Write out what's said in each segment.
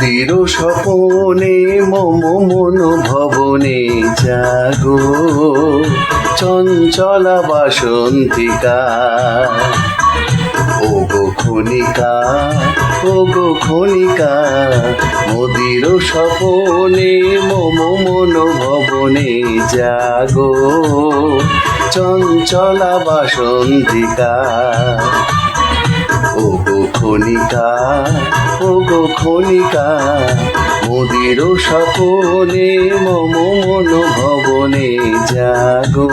মুদির স্বপনে, মম মন ভবনে জাগো। চঞ্চলা বাসন্তিকা ও গো খনিকা ও গো খনিকা মুদির স্বপনে, মম মন ভবনে জাগো। চঞ্চলা বাসন্তিকা ও গো খনিকা ও গো খনিকা মুদির সপনে মম মন ভবনে জাগো।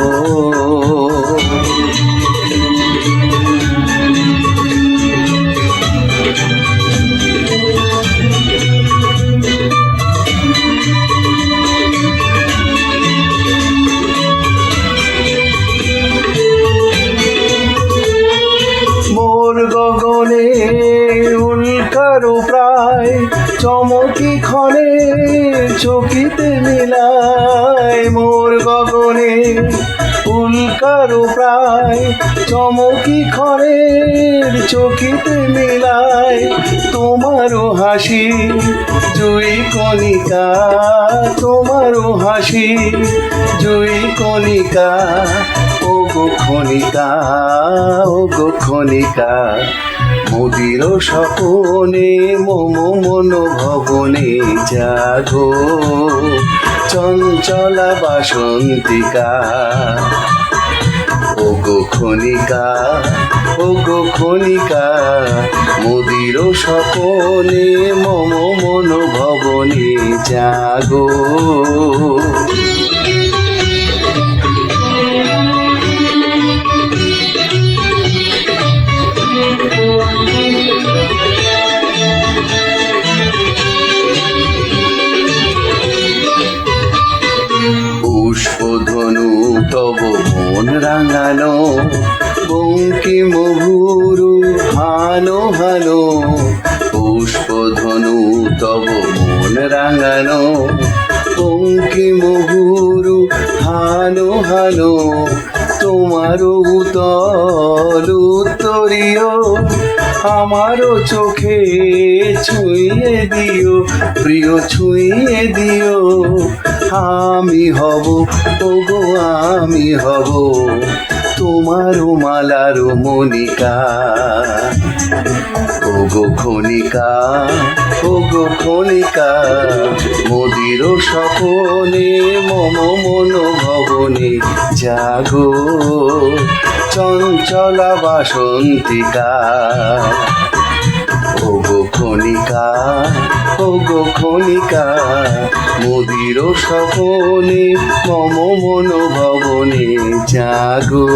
চমকি ক্ষণে চকিতে মিলায় মোর গগনে। উল্কারু প্রায় চমকি ক্ষণের চকিতে মিলায় তোমারও হাসি জুই কণিকা, তোমারও হাসি জুই কণিকা ও গো খনিকা ও গো খনিকা। মুদির স্বপনে মম মন ভবনে জাগো। চঞ্চলা বাসন্তিকা ও গো খনিকা ও গো খনিকা মুদির স্বপনে মম মন ভবনে জাগো। রাঙানো বঙ্কিম ভুরু হানো হানো পুষ্পধনু তব মন রাঙানো। বঙ্কিম ভুরু হানো হানো তোমারও উতল উত্তরীয় আমারও চোখে ছুঁয়ে দিও, প্রিয় ছুঁয়ে দিও। আমি হব, ওগো, আমি হব। তোমারও মালারও মনিকা। ওগো খনিকা ওগো খনিকা, মোদির স্বপনে মম মন ভবনে জাগো চঞ্চলা বাসন্তিকা। ওগো খনিকা ওগো খনিকা মুদির স্বপনে মম মনোভবনে জাগো।